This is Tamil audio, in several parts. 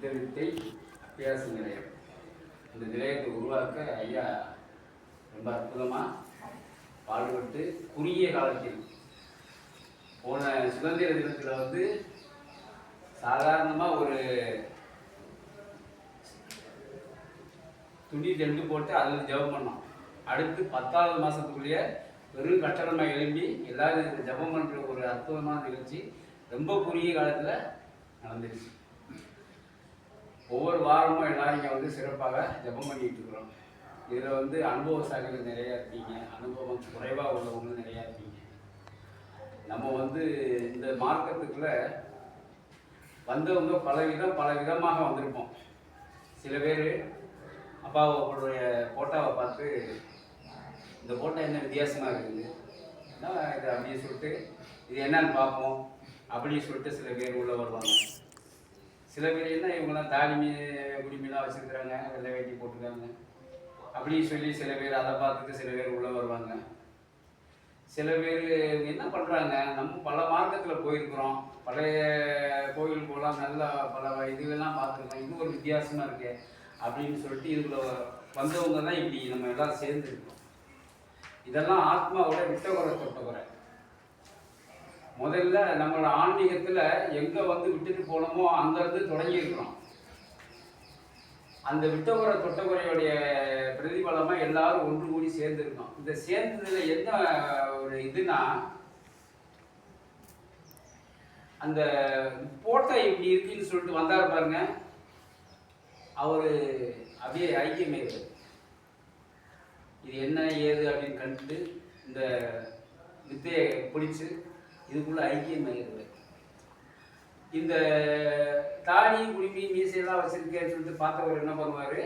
இந்த வித்தை அத்தியாச நிலையம். இந்த நிலையத்தை உருவாக்க ஐயா ரொம்ப அற்புதமாக பாடுபட்டு குறுகிய காலத்தில் போன சுதந்திர தினத்தில் வந்து சாதாரணமாக ஒரு துணி ரெண்டு போட்டு அதில் ஜெபம் பண்ணோம். அடுத்து பத்தாவது மாதத்துக்குள்ளேயே வெறும் கட்டணமாக எழும்பி எல்லாரும் ஜபம் ஜெபம் பண்ணுற ஒரு அற்புதமான நிகழ்ச்சி ரொம்ப குறுகிய காலத்தில் நடந்துருச்சு. ஒவ்வொரு வாரமும் எல்லாம் நீங்கள் வந்து சிறப்பாக ஜெபம் பண்ணிட்டு இருக்கிறோம். இதில் வந்து அனுபவசாலிகள் நிறையா இருக்கீங்க. அனுபவம் குறைவாக உள்ளவங்க நிறையா இருக்கீங்க. நம்ம வந்து இந்த மார்க்கத்துக்குள்ள வந்தவங்க பல விதம் பல விதமாக வந்திருப்போம். சில பேர் அப்பாவோடைய ஃபோட்டோவை பார்த்து இந்த ஃபோட்டோ என்ன வித்தியாசமாக இருக்குது? இது? அப்படின்னு சொல்லிட்டு இது என்னன்னு பார்ப்போம். அப்படின்னு சொல்லிட்டு சில பேர் உள்ள வருவாங்க. சில பேர் என்ன இவங்கெல்லாம் தாலி குடிமையெல்லாம் வச்சுருக்குறாங்க. வெள்ளை வேட்டி போட்டுருக்காங்க. அப்படின்னு சொல்லி சில பேர் அதை பார்த்துட்டு சில பேர் உள்ளே வருவாங்க. சில பேர் என்ன பண்ணுறாங்க நம்ம பல மார்க்கத்தில் போயிருக்கிறோம். பழைய கோயில் போகலாம் நல்ல பல இதுவெல்லாம் பார்த்துருக்கோம். இது ஒரு வித்தியாசமாக இருக்கு அப்படின்னு சொல்லிட்டு இதுக்குள்ள வந்தவங்க தான் இப்படி நம்ம எல்லாம் சேர்ந்துருக்கோம் இதெல்லாம் ஆத்மாவோட விட்டகுறை தொட்டகுறை முதல்ல நம்மளோட ஆன்மீகத்தில் எங்கே வந்து விட்டுட்டு போனோமோ அங்கேருந்து தொடங்கியிருக்கிறோம் அந்த விட்டகுறை தொட்டகுறையுடைய பிரதிபலமாக எல்லாரும் ஒன்று கூடி சேர்ந்துருக்கோம் இந்த சேர்ந்ததில் என்ன ஒரு இதுனா அந்த போட்டோ இப்படி இருக்குன்னு சொல்லிட்டு வந்தார் பாருங்க. அவர் அப்படியே ஐக்கியமே இது என்ன ஏது அப்படின்னு கண்டுட்டு இந்த வித்தையை பிடிச்சு இதுக்குள்ள இல்லை இந்த தாடி குடிமி மீசையெல்லாம் வச்சிருக்கேன்னு சொல்லிட்டு பார்த்தவர் என்ன பண்ணுவார்?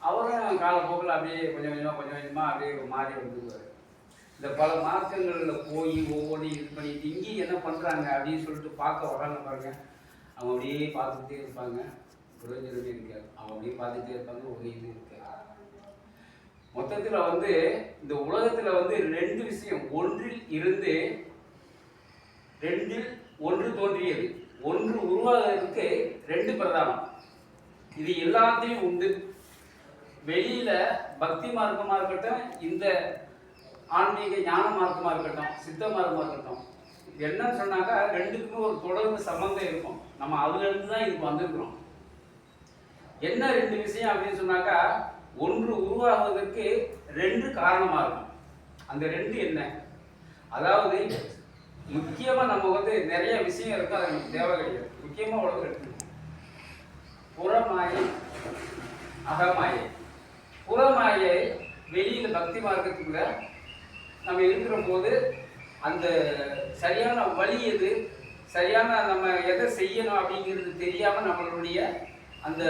அவரும் காலப்போக்கில் அப்படியே கொஞ்சம் கொஞ்சமாக கொஞ்சம் கொஞ்சமாக அப்படியே மாறி வந்துடுவார் இந்த பல மார்க்கங்களில் போய் ஒவ்வொன்றையும் இது பண்ணிட்டு இங்கேயும் என்ன பண்ணுறாங்க அப்படின்னு சொல்லிட்டு பார்க்க வராங்க பாருங்க. அவங்க அப்படியே பார்த்துக்கிட்டே இருப்பாங்க. பிரயோஜனமே இருக்காது. அவங்க அப்படியே பார்த்துட்டே இருப்பாங்க. ஒரு இது இருக்காது மொத்தத்தில் வந்து இந்த உலகத்தில் வந்து ரெண்டு விஷயம். ஒன்றில் இருந்து ரெண்டில் ஒன்று தோன்றியது. ஒன்று உருவாகிறதுக்கு ரெண்டு பிரதானம். இது எல்லாத்தையும் உண்டு. வெளியில பக்தி மார்க்கமாக இருக்கட்டும் இந்த ஆன்மீக ஞான மார்க்கமாக இருக்கட்டும் சித்த மார்க்கமாக இருக்கட்டும் என்னன்னு சொன்னாக்கா ரெண்டுக்குமே ஒரு தொடர்பு சம்பந்தம் இருக்கும். நம்ம அதுலேருந்து தான் இதுக்கு வந்திருக்கிறோம். என்ன ரெண்டு விஷயம் அப்படின்னு சொன்னாக்கா ஒன்று உருவாகுவதற்கு ரெண்டு காரணமாக இருக்கும். அந்த ரெண்டு என்ன? அதாவது முக்கியமா நம்ம வந்து நிறைய விஷயம் இருக்கு? அது நமக்கு தேவை கிடையாது. முக்கியமா உலகம் இருக்கு. புறமாயை அகமாயை. புறமாயை வெளியில பக்தி மார்க்கத்துக்குள்ள நம்ம இருக்கிற போது அந்த சரியான வழி எது? சரியான நம்ம எதை செய்யணும் அப்படிங்கிறது தெரியாம நம்மளுடைய அந்த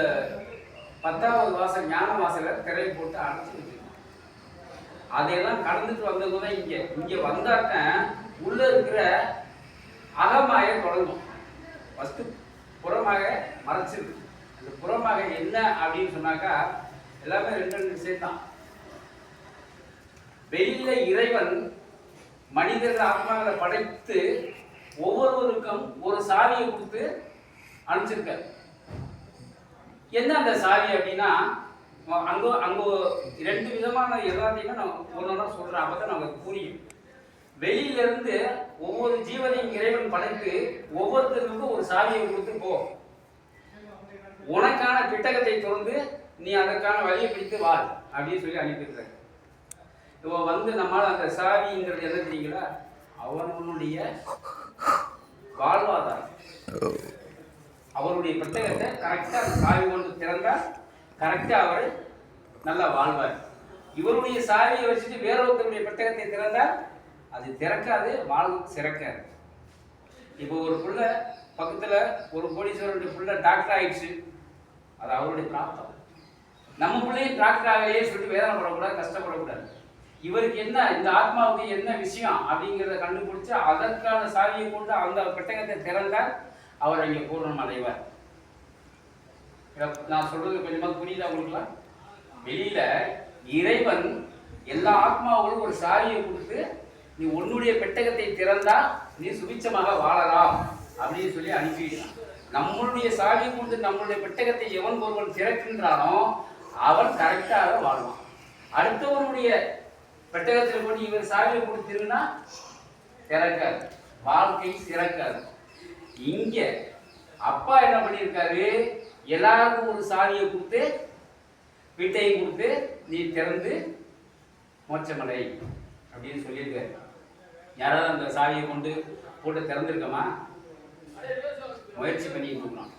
பத்தாவது வாசல் ஞான வாசலை திரையை போட்டு அடைச்சி வச்சிருக்கோம். அதையெல்லாம் கடந்துட்டு வந்தவங்க தான் இங்க. இங்க வந்தாக்க உள்ள இருக்கிற அகமாக தொடங்கும். ஃபஸ்ட்டு புறமாக மறைச்சிருக்கு அந்த புறமாக என்ன அப்படின்னு சொன்னாக்கா எல்லாமே ரெண்டு ரெண்டு சேர்த்தான் வெளியில இறைவன் மனிதர்கள் ஆத்மாக்களை படைத்து ஒவ்வொருவருக்கும் ஒரு சாவியை கொடுத்து அனுப்பிச்சிருக்காரு. என்ன அந்த சாவி அப்படின்னா அங்கே அங்கே ரெண்டு விதமான எல்லாத்தையுமே நான் ஒன்றா சொல்கிறேன் அப்போ தான் நமக்கு புரியும். வெளியிலிருந்து ஒவ்வொரு ஜீவனையும் இறைவன் படைத்து ஒவ்வொருத்தருக்கும் ஒரு சாவியை கொடுத்து போ. உனக்கான பிட்டகத்தை திறந்து நீ அதற்கான வழியை பிடித்து வா அப்படின்னு சொல்லி அனுப்பிடுறாரு இப்போ வந்து நம்மளால் அந்த சாவிங்கிறது என்ன தெரியுங்களா? அவனுடைய வாழ்வாதாரம். அவருடைய புத்தகத்தை கரெக்டாக அந்த சாவி கொண்டு திறந்தால் கரெக்டாக அவர் நல்லா வாழ்வார். இவருடைய சாவியை வச்சுட்டு வேற ஒருத்தருடைய புத்தகத்தை திறந்தால் அது திறக்காது வாழ்வு சிறக்காது. இப்போ ஒரு புள்ள பக்கத்தில் ஒரு கோடீஸ்வரனுடைய புள்ள டாக்டர் ஆயிடுச்சு. அது அவருடைய பிராப்தம். நம்ம பிள்ளையும் டாக்டர் ஆகலையே சொல்லிட்டு வேதனைப்படக்கூடாது கஷ்டப்படக்கூடாது. இவருக்கு என்ன இந்த ஆத்மாவுக்கு என்ன விஷயம் அப்படிங்கிறத கண்டுபிடிச்சு அதற்கான சாவியை கொண்டு அந்த பெட்டகத்தை திறந்தால் அவர் அங்கே பூர்ணம் அடைவார். நான் சொல்றது கொஞ்சமாக புரியுதா உங்களுக்குலாம் வெளியில இறைவன் எல்லா ஆத்மாவுக்கும் ஒரு சாவியை கொடுத்து நீ உன்னுடைய பெட்டகத்தை திறந்தா நீ சுபிச்சமாக வாழலாம் அப்படின்னு சொல்லி அனுப்பிடுறான் நம்மளுடைய சாவியை கொண்டு நம்மளுடைய பெட்டகத்தை எவன் ஒருவன் திறக்கின்றானோ அவன் கரெக்டாக வாழ்வான். அடுத்தவனுடைய பெட்டகத்தில் கொண்டு இவன் சாவியை கொடுத்திருந்தா திறக்காது. வாழ்க்கை சிறக்காது இங்கே அப்பா என்ன பண்ணியிருக்காரு? எல்லாருக்கும் ஒரு சாவியை கொடுத்து வீட்டையும் கொடுத்து நீ திறந்து மோட்சமடை அப்படின்னு சொல்லியிருக்காரு. யாராவது அந்த சாவியை கொண்டு போட்டு திறந்துருக்கோமா? முயற்சி பண்ணி கொடுக்கணும்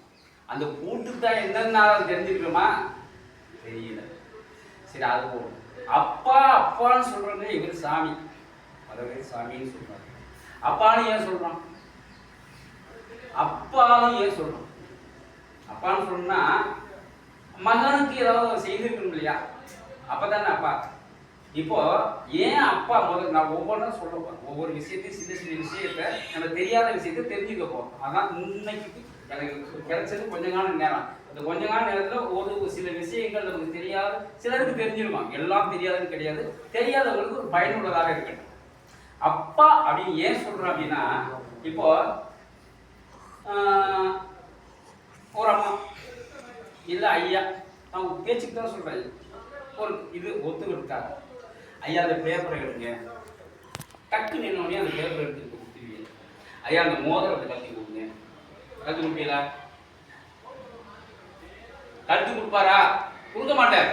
அந்த பூட்டுக்கு தான் என்னென்ன தெரிஞ்சிருக்கோமா? தெரியல. சரி அது போகணும் அப்பா அப்பான்னு சொல்றாங்க இவர் சாமி. அதாவது சாமின்னு சொல்கிறார் அப்பான்னு ஏன் சொல்கிறோம் அப்பான்னு ஏன் சொல்கிறோம் அப்பான்னு சொன்னா மகனுக்கு ஏதாவது செய்திருக்கணும் இல்லையா? அப்பதானே அப்பா. இப்போ ஏன் அப்பா முதல்ல நான் ஒவ்வொன்றும் சொல்ல போறேன் ஒவ்வொரு விஷயத்தையும் சின்ன சின்ன விஷயத்த நம்ம தெரியாத விஷயத்த தெரிஞ்சுக்க போறோம். அதான் இன்னைக்கு எனக்கு கிடைச்சது கொஞ்ச காலம் நேரம். இந்த கொஞ்ச கால நேரத்துல ஒரு சில விஷயங்கள் நமக்கு தெரியாத சிலருக்கு தெரிஞ்சிருவாங்க எல்லாம் தெரியாதுன்னு கிடையாது. தெரியாதவங்களுக்கு ஒரு பயனுள்ளதாக இருக்கட்டும். அப்பா அப்படின்னு ஏன் சொல்றோம் அப்படின்னா இப்போ ஒரு அம்மா இல்லை ஐயா நான் பேச்சுக்கு தான் சொல்கிறேன் ஒரு இது ஒத்துக்கிட்டாங்க ஐயா அந்த பேப்பரை எடுங்க. டக்கு நின்னோடனே அந்த பேப்பரை எடுத்து கொடுத்துருவீங்க. ஐயா அந்த மோதிரத்தை கட்டி கொடுங்க. கழுத்து கொடுப்பீங்களா? கட்டி கொடுப்பாரா? கொடுக்க மாட்டார்.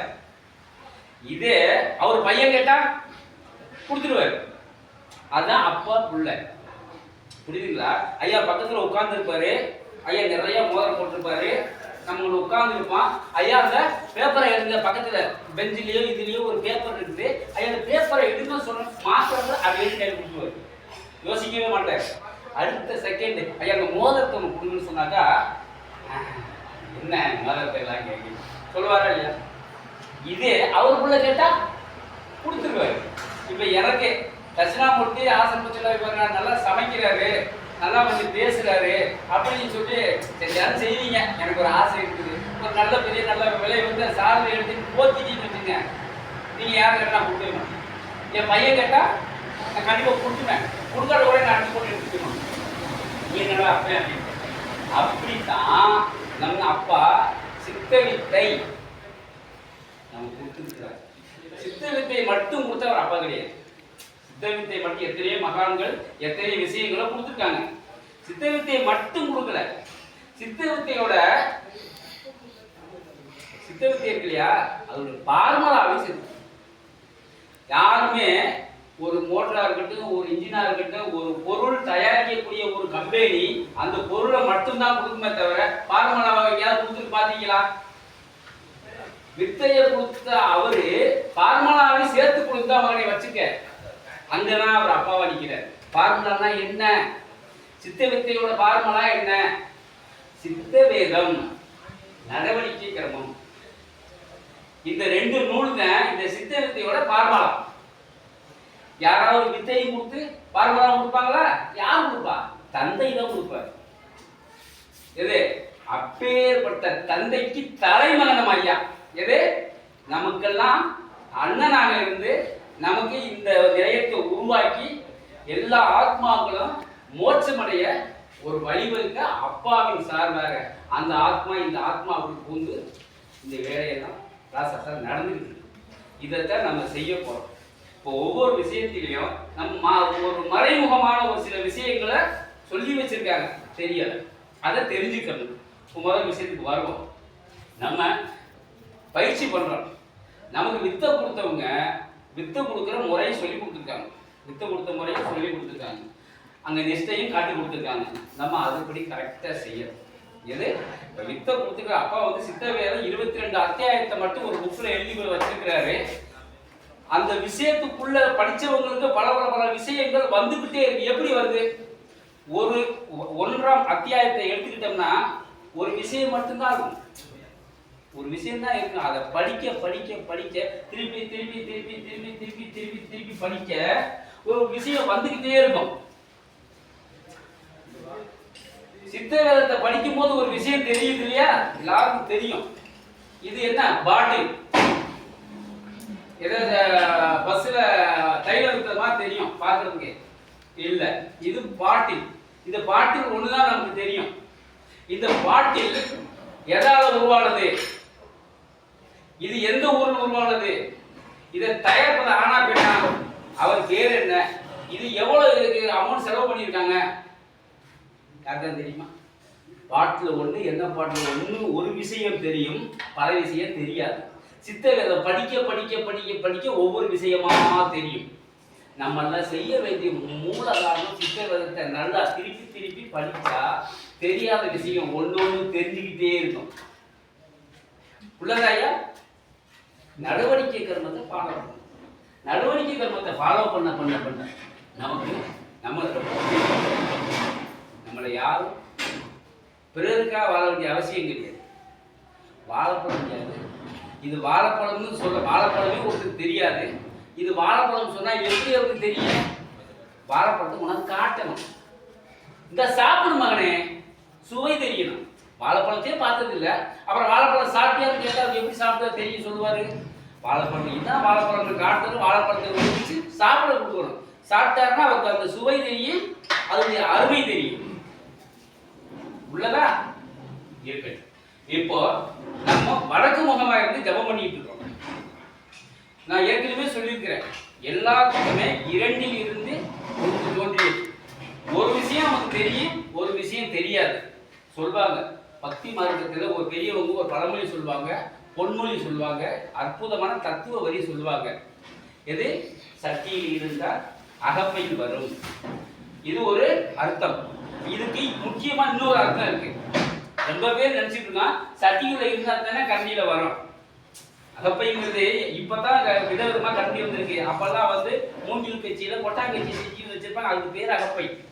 இதே அவர் பையன் கேட்டா கொடுத்துருவார். அதுதான் அப்பா பிள்ளை. புரியுதுங்களா? ஐயா பக்கத்தில் உட்காந்துருப்பாரு ஐயா நிறைய மோதிரம் போட்டிருப்பாரு. நம்ம உட்கார்ந்து ஐயா அந்த பேப்பரை எடுங்க பக்கத்துல பெஞ்சிலேயோ இதுலேயோ ஒரு பேப்பர் இருக்குது. ஐயா அந்த பேப்பரை எடுக்க சொன்ன மாத்திரம் அப்படியே கையில் கொடுத்துருவாரு யோசிக்கவே மாட்டார். அடுத்த செகண்ட் ஐயா அந்த மோதிரத்தை ஒன்று கொடுங்கன்னு சொன்னாக்கா என்ன மோதிரத்தை எல்லாம் கேட்க சொல்லுவாரா இல்லையா? இதே அவருக்குள்ள கேட்டா கொடுத்துருவாரு. இப்போ எனக்கு தட்சிணாமூர்த்தி ஆசன் இவங்க நல்லா சமைக்கிறாரு. நல்லா வந்து பேசுறாரு அப்படின்னு சொல்லி சரி யாரும் செய்வீங்க. எனக்கு ஒரு ஆசை இருக்குது. ஒரு நல்ல பெரிய நல்ல விலை வந்து சாதனை எடுத்து போத்திக்கின்னு வச்சுங்க நீங்க யாரும் கேட்டா கொடுக்க என் பையன் கேட்டா நான் கண்டிப்பா கொடுத்துவேன் கொடுக்காத கூட நான் அடிச்சு போட்டு எடுத்துக்கணும். என்னடா அப்பேன் அப்படின்னு அப்படித்தான் நம்ம அப்பா சித்த வித்தை நமக்கு கொடுத்துருக்கிறார். சித்த வித்தை மட்டும் கொடுத்தவர் அப்பா கிடையாது. சித்த வித்தை மட்டும் எத்தனையோ மகான்கள் எத்தனையோ விஷயங்களை கொடுத்துருக்காங்க. சித்த வித்தை மட்டும் கொடுக்கல. சித்த வித்தையோட சித்த வித்தை இருக்கு இல்லையா? அதோட பார்மலாவே சேர்த்து யாருமே ஒரு மோட்டரா இருக்கட்டும் ஒரு இன்ஜினா இருக்கட்டும் ஒரு பொருள் தயாரிக்கக்கூடிய ஒரு கம்பெனி அந்த பொருளை மட்டும்தான் கொடுக்குமே தவிர பார்மலாவை எங்கேயாவது கொடுத்துட்டு பாத்தீங்களா வித்தையை கொடுத்த அவரு பார்மலாவை சேர்த்து கொடுத்தா மகனை வச்சுக்க. அங்கதான் அவர் அப்பாவா நிக்கிறார் பார்மலானா என்ன? சித்த வித்தையோட பார்மலா என்ன? சித்த வேதம் நடவடிக்கை கிரமம். இந்த ரெண்டு நூல் தான் இந்த சித்த வித்தையோட பார்மலா. யாராவது வித்தையை கொடுத்து பார்மலா கொடுப்பாங்களா? யார் கொடுப்பா? தந்தை தான் கொடுப்பார். எது? அப்பேற்பட்ட தந்தைக்கு தலைமகனம் ஐயா. எது? நமக்கெல்லாம் அண்ணனாக இருந்து நமக்கு இந்த நிலையத்தை உருவாக்கி எல்லா ஆத்மாக்களும் மோட்சமடைய ஒரு வழிவகுக்க அப்பாவின் சார்பாக அந்த ஆத்மா இந்த ஆத்மாவுக்கு பூந்து இந்த வேலையெல்லாம் ப்ராசஸாக நடந்துக்கிட்டு இதைத்தான் நம்ம செய்ய போகிறோம் இப்போ ஒவ்வொரு விஷயத்திலையும் நம்ம ஒரு மறைமுகமான ஒரு சில விஷயங்களை சொல்லி வச்சிருக்காங்க. தெரியல. அதை தெரிஞ்சுக்கணும். இப்போ முதல் விஷயத்துக்கு வருவோம். நம்ம பயிற்சி பண்ணுறோம் நமக்கு வித்தை கொடுத்தவங்க வித்தை கொடுக்குற முறையை சொல்லி கொடுத்துருக்காங்க. வித்தை கொடுத்த முறையை சொல்லி கொடுத்துருக்காங்க. அங்கே நிஷ்டையும் காட்டி கொடுத்துருக்காங்க. நம்ம அதுபடி கரெக்டாக செய்யணும் எது? இப்போ வித்தை கொடுத்துருக்க அப்பா வந்து சித்த வேதம் இருபத்தி ரெண்டு அத்தியாயத்தை மட்டும் ஒரு புக்கில் எழுதி வச்சிருக்கிறாரு. அந்த விஷயத்துக்குள்ள படித்தவங்களுக்கு பல பல பல விஷயங்கள் வந்துகிட்டே இருக்கு. எப்படி வருது? ஒரு ஒ- ஒன்றாம் அத்தியாயத்தை எடுத்துக்கிட்டோம்னா ஒரு விஷயம் மட்டும்தான் இருக்கும். ஒரு விஷயம் தான் இருக்கும் அதை படிக்க படிக்க படிக்க திருப்பி திருப்பி திருப்பி திருப்பி திருப்பி திருப்பி திருப்பி படிக்க ஒரு விஷயம் வந்துகிட்டே இருக்கும். சித்த வேதத்தை படிக்கும் போது ஒரு விஷயம் தெரியுது இல்லையா? எல்லாருக்கும் தெரியும். இது என்ன? பாட்டில் ஏதோ பஸ்ல தைலம் இருக்கிற மாதிரி தெரியும். பார்க்கறதுக்கு. இல்ல. இது பாட்டில் இந்த பாட்டில் ஒண்ணுதான் நமக்கு தெரியும். இந்த பாட்டில் எதால உருவானது. இது எந்த ஊரில் உருவானது? இதை தயாரிப்பது ஆனா பெண்ணா? அவர் பேர் என்ன? இது எவ்வளவு அமௌண்ட் செலவு பண்ணியிருக்காங்க? யாருக்காவது தெரியுமா? பாட்டில் ஒன்று என்ன பாட்டில் ஒன்று ஒரு விஷயம் தெரியும் பல விஷயம் தெரியாது. சித்தவேதை படிக்க படிக்க படிக்க படிக்க ஒவ்வொரு விஷயமா தெரியும். நம்மெல்லாம் செய்ய வேண்டிய மூல காரணம் சித்தவேதத்தை நல்லா திருப்பி திருப்பி படித்தா தெரியாத விஷயம் ஒன்று ஒன்று தெரிஞ்சுக்கிட்டே இருக்கும். உள்ளதாயா? நடவடிக்கை கர்மத்தை ஃபாலோ பண்ணணும். நடவடிக்கை கர்மத்தை ஃபாலோ பண்ண பண்ண பண்ண நமக்கு நம்ம நம்மளை யாரும் பிறருக்காக வாழ வேண்டிய அவசியம் கிடையாது. வாழைப்பழம் கிடையாது. இது வாழைப்பழம்னு சொல்ல வாழைப்பழமே ஒருத்தருக்கு தெரியாது. இது வாழைப்பழம் சொன்னால் எப்படி அவருக்கு தெரியும்? வாழைப்பழத்தை உனக்கு காட்டணும். இந்த சாப்பிடும் மகனே சுவை தெரியணும். வாழைப்பழத்தையே பார்த்ததில்லை. அப்புறம் வாழைப்பழம் சாப்பிட்டியான்னு கேட்டால் அவர் எப்படி சாப்பிட்டா தெரியும் சொல்லுவார்? வாழைப்பழம். இதான் வாழைப்பழம் காட்டணும் வாழைப்பழத்தை ஒழிச்சு சாப்பிட கொடுக்கணும். சாப்பிட்டாருன்னா அவருக்கு அந்த சுவை தெரியும் அதனுடைய அருமை தெரியும். உள்ளதா? இருக்கட்டும். இப்போ நம்ம வடக்கு முகமாக இருந்து ஜெபம் பண்ணிட்டு இருக்கோம். நான் ஏற்கனவே சொல்லியிருக்கிறேன். எல்லாத்துக்குமே இரண்டில் இருந்து ஒன்று தோன்றியது ஒரு விஷயம் நமக்கு தெரியும் ஒரு விஷயம் தெரியாது. சொல்வாங்க. பக்தி மார்க்கத்தில் ஒரு பெரியவங்க ஒரு பழமொழி சொல்லுவாங்க பொன்மொழி சொல்லுவாங்க அற்புதமான தத்துவ வரி சொல்லுவாங்க. எது? சக்தியில் இருந்தால் அகப்பையில் வரும். இது ஒரு அர்த்தம். இதுக்கு முக்கியமா இன்னொரு அர்த்தம் இருக்கு. ரொம்ப பேர் நினைச்சிட்டு இருக்கான் சட்டிக்குள்ள இருந்தா தானே கண்ணியில வரும். அகப்பைங்கிறது இப்பதான் க- விதவிதமா கண்ணி வந்திருக்கு. அப்பெல்லாம் வந்து மூங்கில் கட்சியில கொட்டாங்கச்சி செஞ்சு வச்சிருப்பாங்க. அதுக்கு பேர் அகப்பை.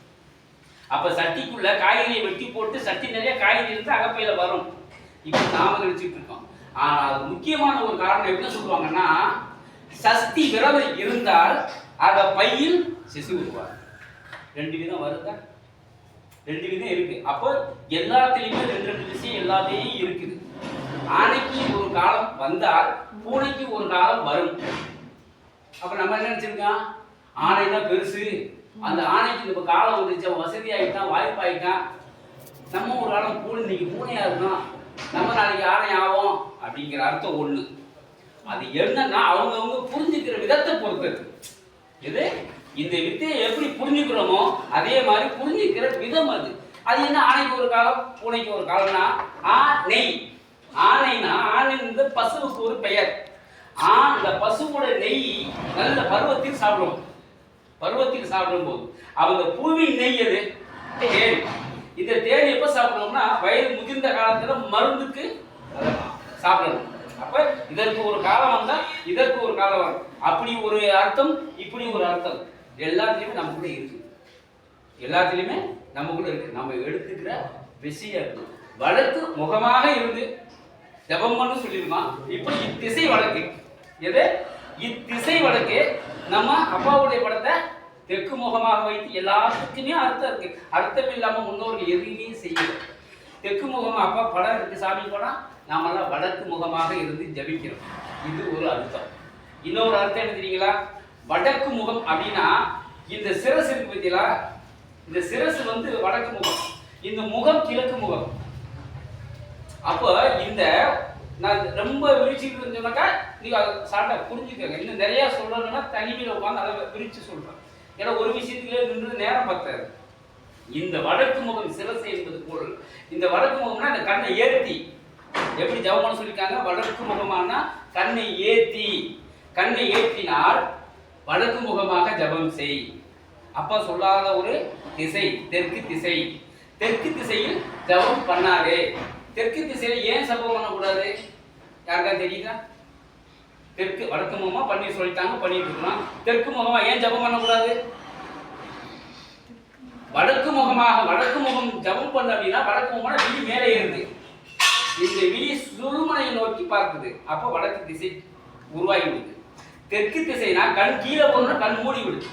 அப்ப சட்டிக்குள்ள காய்கறியை வெட்டி போட்டு சட்டி நிறைய காய்கறி இருந்து அகப்பையில வரும். இப்ப நாம நினைச்சிட்டு இருக்கோம். முக்கியமான ஒரு காரணம் என்ன சொல்லுவாங்கன்னா சஸ்தி விரதம் இருந்தால் அத பையில் சிசு உருவார் ரெண்டு விதம் வருதா? ரெண்டு விதம் இருக்கு. அப்போ எல்லாத்துலேயுமே ரெண்டு ரெண்டு விஷயம் எல்லாத்தையும் இருக்குது. ஆணைக்கு ஒரு காலம் வந்தால் பூனைக்கு ஒரு காலம் வரும். அப்ப நம்ம என்ன நினைச்சிருக்கோம்? ஆணை தான் பெருசு. அந்த ஆணைக்கு நம்ம காலம் வந்துச்சு வசதி ஆகிட்டான் வாய்ப்பு ஆகிட்டான் நம்ம ஒரு காலம் பூனை இன்னைக்கு பூனையா இருந்தோம் நம்ம நாளைக்கு ஆணை ஆகும் அப்படிங்கிற அர்த்தம் ஒண்ணு. அது என்னன்னா அவங்கவுங்க புரிஞ்சுக்கிற விதத்தை பொறுத்தது. இது? இந்த வித்தையை எப்படி புரிஞ்சுக்கிறோமோ அதே மாதிரி புரிஞ்சுக்கிற விதம் அது. அது என்ன ஆணைக்கு ஒரு காலம் பூனைக்கு ஒரு காலம்னா ஆ நெய். ஆனைனா ஆணைந்து பசுவுக்கு ஒரு பெயர். ஆ இந்த பசுவோட நெய் நல்ல பருவத்தில் சாப்பிடுவோம். பருவத்தில் சாப்பிடும்போது. அவங்க பூவின் நெய் அது தேன். இந்த தேன் எப்ப சாப்பிடணும்னா வயது முதிர்ந்த காலத்துல மருந்துக்கு சாப்பிடணும். அப்ப இதற்கு ஒரு காலம் வந்தா இதற்கு ஒரு காலம் வரும். அப்படி ஒரு அர்த்தம் இப்படி ஒரு அர்த்தம். எல்லாத்துலயுமே நமக்குள்ள இருக்கு. எல்லாத்துலயுமே கூட இருக்கு. நம்ம எடுத்துக்கிற விஷயம் வழக்கு முகமாக இருந்து ஜபம்னு பண்ணு இப்போ இத்திசை வழக்கு. எது? இத்திசை வழக்கு. நம்ம அப்பாவுடைய படத்தை தெற்கு முகமாக வைத்து எல்லாத்துக்குமே அர்த்தம் இருக்கு. அர்த்தம் இல்லாம முன்னோர்கள் எதுவுமே செய்யல. தெற்கு முகமா அப்போ படம் இருக்கு. சாமி படம் நாமெல்லாம் வடக்கு முகமாக இருந்து ஜபிக்கிறோம். இது ஒரு அர்த்தம். இன்னொரு அர்த்தம் என்ன தெரியுங்களா? வடக்கு முகம் அப்படின்னா இந்த சிரசு இருக்கு பார்த்தீங்களா? இந்த சிரசு வந்து வடக்கு முகம். இந்த முகம் கிழக்கு முகம். அப்போ இந்த நான் ரொம்ப விரிச்சுக்கிட்டு இருந்தேனாக்கா நீங்க அதை சாட்டா புரிஞ்சுக்கோங்க. இன்னும் நிறைய சொல்லணும்னா தனிமையில் உட்காந்து அதை விரிச்சு சொல்றேன். ஏன்னா ஒரு விஷயத்துக்குள்ளே நின்று நேரம் பத்தாது. இந்த வடக்கு முகம் சிரசை என்பது போல். இந்த வடக்கு முகம்னா இந்த கண்ணை ஏற்றி எப்படி ஜவமான சொல்லியிருக்காங்க? வடக்கு முகமானா கண்ணை ஏத்தி. கண்ணை ஏற்றினால் வடக்கு முகமாக ஜபம் செய். அப்பா சொல்லாத ஒரு திசை தெற்கு திசை. தெற்கு திசையில் ஜபம் பண்ணாதே. தெற்கு திசையில் ஏன் ஜபம் பண்ணக்கூடாது? யாருக்கா தெரியுதா? தெற்கு வடக்கு முகமா பண்ணி சொல்லிட்டாங்க பண்ணிட்டு இருக்கிறோம் தெற்கு முகமா ஏன் ஜபம் பண்ணக்கூடாது? வடக்கு முகமாக வடக்கு முகம் ஜபம் பண்ண அப்படின்னா வடக்கு முகமான விழி மேலே ஏறுது. இந்த விழி சுழுமனையை நோக்கி பார்க்குது. அப்போ வடக்கு திசை உருவாகி விடுது. தெற்கு திசைனா கண் கீழே போனா கண் மூடி விடுது.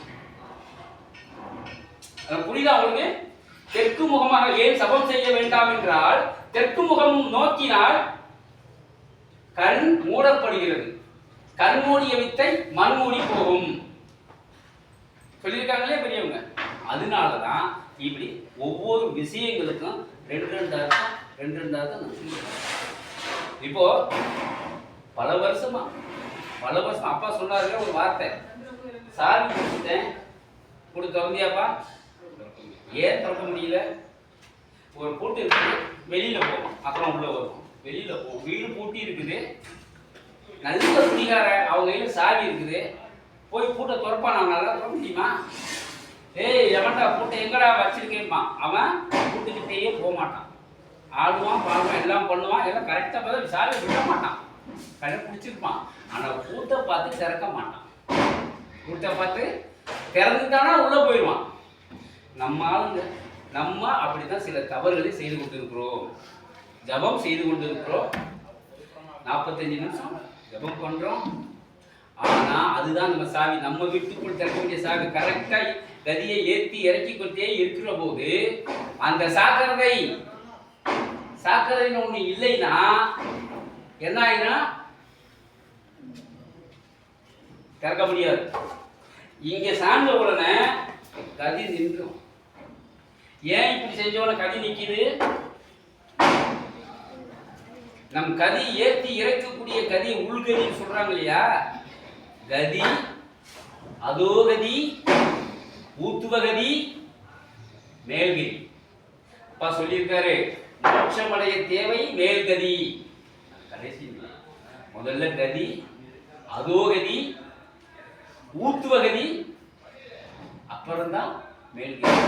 புரியுதா உங்களுக்கு? தெற்கு முகமாக ஏன் சபம் செய்ய வேண்டாம் என்றால் தெற்கு முகம் நோக்கினால் கண் மூடப்படுகிறது. கண்மூடிய வித்தை மண் மூடி போகும். சொல்லியிருக்காங்களே பெரியவங்க. அதனால தான் இப்படி ஒவ்வொரு விஷயங்களுக்கும் ரெண்டு ரெண்டு அர்த்தம் ரெண்டு ரெண்டு அர்த்தம் நான் இப்போ பல வருஷமா பல வருஷம் அப்பா சொன்னாருல ஒரு வார்த்தை. சாவி கொடுத்தேன் கொடுத்து திறந்தியாப்பா. ஏன் திறக்க முடியல? ஒரு பூட்டு இருக்குது வெளியில் போகும். அப்புறம் உள்ளே வரும். வெளியில் போகும் வீடு பூட்டி இருக்குது. நல்ல குடிகார அவங்க கையில் சாவி இருக்குது. போய் பூட்டை துறப்பான் நான் நல்லா துறக்க முடியுமா? ஏய் எவன்டா பூட்டை எங்கடா வச்சிருக்கேன்மா அவன் பூட்டுக்கிட்டேயே போக மாட்டான். ஆடுவான் பாடுவான் எல்லாம் பண்ணுவான். எல்லாம் கரெக்டாக பார்த்து சாவி விட மாட்டான். கரெக்டாக பிடிச்சிருப்பான். ஆனால் பூட்டை பார்த்து திறக்க மாட்டான். பூட்டை பார்த்து திறந்துட்டானா உள்ளே போயிடுவான். நம்ம ஆளுங்க நம்ம அப்படிதான் சில தவறுகளை செய்து கொண்டிருக்கிறோம். ஜபம் செய்து கொண்டிருக்கிறோம். நாற்பத்தஞ்சு நிமிஷம். ஜபம் பண்ணுறோம் ஆனால் அதுதான் நம்ம சாவி. நம்ம வீட்டுக்குள் திறக்க வேண்டிய சாவி. கரெக்டாக கதியை ஏற்றி இறக்கி கொண்டே இருக்கிற போது அந்த சாக்கரதை சாக்கரைன்னு ஒன்று இல்லைன்னா என்ன ஆயிரும்? திறக்க முடியாது. இங்கே சார்ந்த உடனே கதி நின்றும். ஏன் இப்படி செஞ்சவன கதி நிற்கிது நம் கதி ஏற்றி இறக்கக்கூடிய கதி உள்கதின்னு சொல்றாங்க இல்லையா? கதி அதோகதி ஊத்துவகதி மேல்கதி. அப்பா சொல்லியிருக்காரு மோட்சமடைய தேவை மேல்கதி. கடைசி முதல்ல கதி அதோகதி ஊத்துவகதி அப்புறம்தான் மேல்கதி.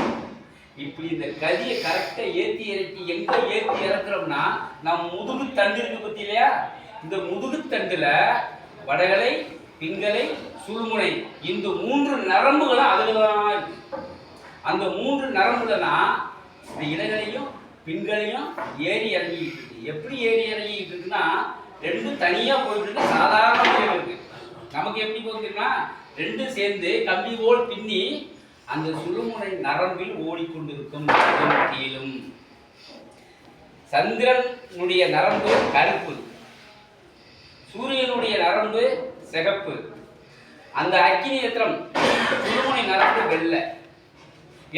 இப்படி இந்த கதியை கரெக்டா ஏத்தி இறக்கி எங்க ஏத்தி இறக்குறோம்னா நம் முதுகு தண்டு இருக்கு பத்தி இல்லையா இந்த முதுகு தண்டுல வடகலை பிங்கலை சுழுமுனை இந்த மூன்று நரம்புகளும் அதுலதான் இருக்கு. அந்த மூன்று நரம்புல தான் இந்த இலைகளையும் பின்களையும் ஏறி இறங்கிட்டு இருக்கு. எப்படி ஏறி இறங்கிட்டு இருக்குன்னா ரெண்டும் தனியா போயிட்டு இருக்கு சாதாரண இருக்கு. நமக்கு எப்படி போகுதுன்னா ரெண்டும் சேர்ந்து கம்பி போல் பின்னி அந்த சுழுமுனை நரம்பில் ஓடிக்கொண்டிருக்கும் கீழும். சந்திரனுடைய நரம்பு கருப்பு. சூரியனுடைய நரம்பு சிகப்பு. அந்த அக்கினி எத்திரம் சுழுமுனை நரம்பு வெள்ளை.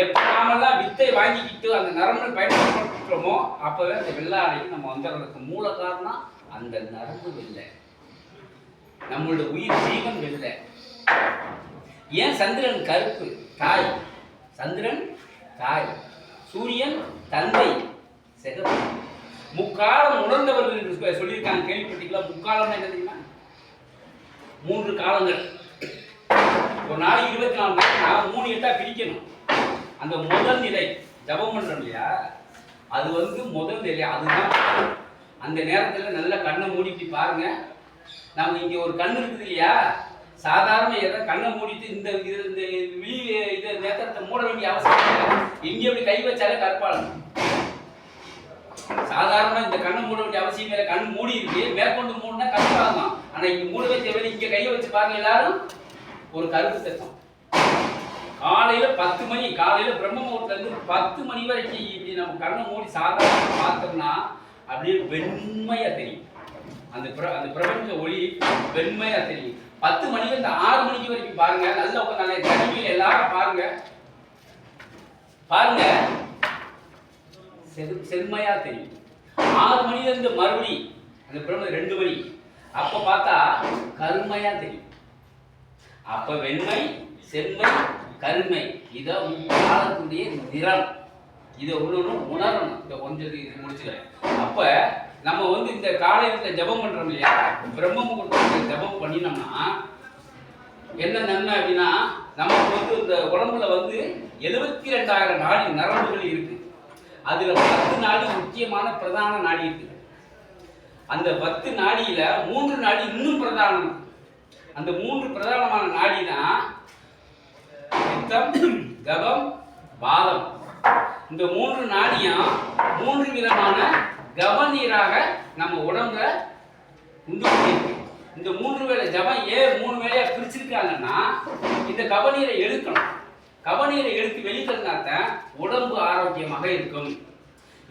எப்ப நாமெல்லாம் வித்தை வாங்கிக்கிட்டு அந்த நரம்பு பயன்படுத்துறோமோ அப்பவே அந்த வெள்ளாடைக்கு நம்ம வந்துடுறதுக்கு மூல காரணம் அந்த நரம்பு வெள்ளை. நம்மளோட உயிர் ஜீவன் வெள்ளை. ஏன் சந்திரன் கருப்பு? தாய். சந்திரன் தாய். சூரியன் தந்தை. சிகப்பு. முக்காலம் உணர்ந்தவர்கள் என்று சொல்லியிருக்காங்க கேள்விப்பட்டீங்களா முக்காலம் என்ன தெரியுமா? மூன்று காலங்கள். ஒரு நாளைக்கு இருபத்தி நாலு மணி நான் மூணு எட்டாக பிரிக்கணும். அந்த முதல் நிலை ஜபம் பண்ணுறோம் இல்லையா? அது வந்து முதல் நிலை அதுதான். அந்த நேரத்தில் நல்லா கண்ணை மூடிட்டு பாருங்கள் நம்ம இங்கே ஒரு கண் இருக்குது இல்லையா? சாதாரண ஏதோ கண்ணை மூடிட்டு இந்த இது இந்த விழி இது நேத்திரத்தை மூட வேண்டிய அவசியம் இல்லை. இங்கே இப்படி கை வச்சாலே கற்பாளம் சாதாரண இந்த கண்ணை மூட வேண்டிய அவசியம் இல்லை. கண் மூடி இருக்கு. மேற்கொண்டு மூடினா கற்பாளம் தான். இங்கே இங்க மூடவே தேவையில்லை இங்கே கையை வச்சு பாருங்க எல்லாரும். ஒரு கருப்பு தட்டம் காலையில் பத்து மணி காலையில் பிரம்ம முகூர்த்தத்துல பத்து மணி வரைக்கும் இப்படி நம்ம கண்ணை மூடி சாதாரண பார்த்தோம்னா அப்படியே வெண்மையாக தெரியும். அந்த பிர- அந்த பிரபஞ்ச ஒளி வெண்மையாக தெரியும். பத்து மணிக்கு இந்த ஆறு மணிக்கு வரைக்கும் பாருங்க. நல்ல உட்காந்து நல்ல தனிமையில் எல்லாரும் பாருங்க. பாருங்க. செது செம்மையா தெரியும். ஆறு மணில இருந்து மறுபடி அந்த பிரம்ம ரெண்டு மணி. அப்ப பார்த்தா கருமையா தெரியும். அப்ப வெண்மை செம்மை கருமை. இதை காலத்துடைய நிறம். இதை ஒன்று உணரணும். இதை கொஞ்சம் இது முடிச்சுக்கிறேன். அப்ப நம்ம வந்து இந்த காலையில் ஜெபம் பண்றோம் இல்லையா? பிரம்ம முகூர்த்தத்தில் ஜெபம் பண்ணினோம்னா என்ன நன்மை அப்படின்னா நமக்கு வந்து இந்த உடம்புல வந்து எழுபத்தி ரெண்டாயிரம் நாடி நரம்புகள் இருக்கு. அதுல பத்து நாடி முக்கியமான பிரதான நாடி இருக்கு. அந்த பத்து நாடியில மூன்று நாடி இன்னும் பிரதானம். அந்த மூன்று பிரதானமான நாடி தான் பித்தம் கபம் வாதம் இந்த மூன்று நாடியும் மூன்று விதமான கவநீராக நம்ம உடம்புல உண்டு பண்ணியிருக்கு. இந்த மூன்று வேளை ஜபம் ஏன் மூணு வேலையாக பிரிச்சிருக்காங்கன்னா இந்த கவநீரை எடுக்கணும். கவநீரை எடுத்து வெளித்தந்தாத்தான் உடம்பு ஆரோக்கியமாக இருக்கும்.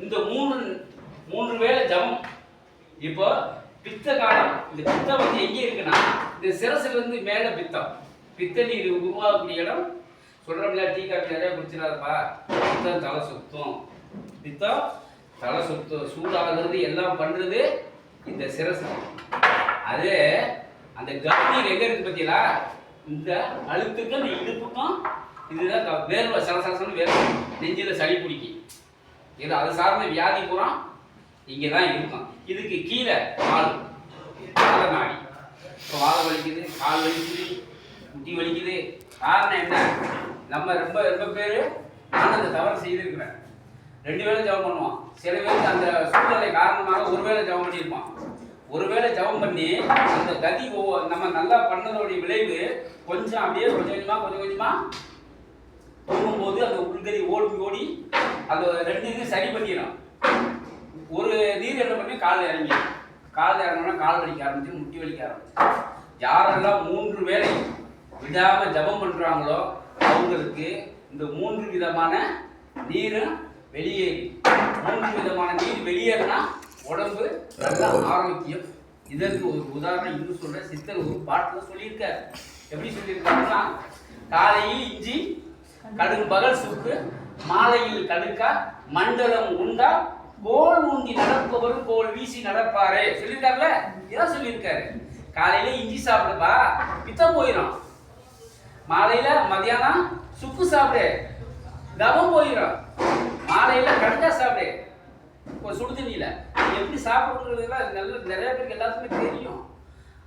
இந்த மூன்று மூன்று வேளை ஜபம் இப்போ பித்த காலம். இந்த பித்தம் வந்து எங்கே இருக்குன்னா இந்த சிரசிலிருந்து மேலே பித்தம். பித்த நீர் உருவாகக்கூடிய இடம் சொல்கிறோம்ல டீ காஃபி நிறையா குடிச்சிடாதப்பா. பித்தம் தலை சுத்தும். பித்தம் தலை சுத்தம். சூடாகிறது எல்லாம் பண்ணுறது இந்த சிரசு. அது அந்த கர்ப்பீர் எங்கே இருக்கு பார்த்தீங்களா இந்த அழுத்துக்கும் இந்த இடுப்புக்கும் இதுதான் வேர்வை சலசலசன்னு வேர்வை. நெஞ்சில் சளி பிடிக்கும் இது அது சார்ந்த வியாதி பூரா இங்கே தான் இருக்கும். இதுக்கு கீழே கால். கால நாடி. இப்போ வாழை வலிக்குது கால் வலிக்குது முட்டி வலிக்குது. காரணம் என்ன? நம்ம ரொம்ப ரொம்ப பேர் நான் அந்த தவறு செய்திருக்கிறேன். ரெண்டு வேளை ஜெபம் பண்ணுவான். சில பேருக்கு அந்த சூழ்நிலை காரணமாக ஒரு வேளை ஜெபம் பண்ணியிருப்பான். ஒருவேளை ஜெபம் பண்ணி அந்த கதி நம்ம நல்லா பண்ணதோடைய விளைவு கொஞ்சம் அப்படியே கொஞ்சம் கொஞ்சமாக கொஞ்சம் கொஞ்சமாக தூங்கும்போது அந்த உள்கதி ஓடி ஓடி அந்த ரெண்டு இது சரி பண்ணிடும் ஒரு நீர் என்ன பண்ணி காலில் இறங்கி காலில் இறங்கினா கால் வலிக்க ஆரம்பிச்சு முட்டி வலிக்க ஆரம்பிச்சு. யாரெல்லாம் மூன்று வேளை விடாமல் ஜெபம் பண்ணுறாங்களோ அவங்களுக்கு இந்த மூன்று விதமான நீரும் வெளியேறி மூன்று விதமான நீர் வெளியேறினா உடம்பு நல்ல ஆரோக்கியம். இதற்கு ஒரு உதாரணம் இன்னும் சொல்ற சித்தர் ஒரு பாட்டில் சொல்லியிருக்கார். எப்படி சொல்லியிருக்காருன்னா காலையில் இஞ்சி கடும் பகல் சுக்கு மாலையில் கடுக்கா மண்டலம் உண்டா கோல் ஊந்தி நடப்பவரும் கோல் வீசி நடப்பாரு. சொல்லியிருக்காருல்ல இதான் சொல்லியிருக்காரு. காலையில இஞ்சி சாப்பிடுப்பா பித்தம் போயிடும் மாலையில மதியானம் சுக்கு சாப்பிடு. தவம் போயிடும் மாலையில கடுக்கா சாப்பிடு. ஒரு சுடு எப்படி சாப்பிடுறதுலாம் நல்ல நிறைய பேருக்கு எல்லாத்துக்குமே தெரியும்.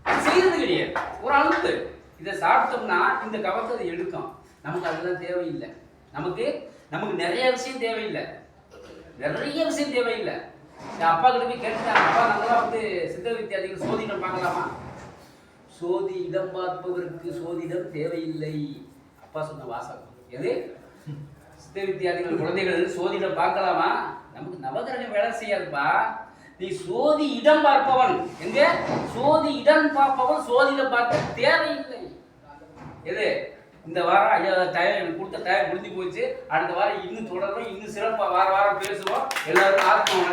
அது செய்யறது கிடையாது ஒரு அழுத்து. இதை சாப்பிட்டோம்னா இந்த கவத்தை அது எடுக்கும். நமக்கு அதெல்லாம் தேவையில்லை. நமக்கு நமக்கு நிறைய விஷயம் தேவையில்லை. நிறைய விஷயம் தேவையில்லை. என் அப்பா கிட்ட போய் கேட்டுட்டேன். அப்பா நல்லா வந்து சித்த வித்தியாதிகள் சோதிடம் பார்க்கலாமா? சோதி இடம் பார்ப்பவருக்கு சோதிடம் தேவையில்லை. அப்பா சொன்ன வாசகம். எது? சித்த வித்தியாதிகள் குழந்தைகள் சோதிடம் பார்க்கலாமா? நமக்கு நவகிரகம் வேலை செய்யாதுப்பா. நீ சோதி இடம் பார்ப்பவன். எங்க? சோதி இடம் பார்ப்பவன் சோதிடம் பார்க்க தேவையில்லை. எது? இந்த வாரம் ஐயா டைம் எனக்கு கொடுத்த டைம் முடிஞ்சு போச்சு. அடுத்த வாரம் இன்னும் தொடரும் இன்னும் சிறப்பாக வார வாரம் பேசுவோம். எல்லாரும் ஆத்மா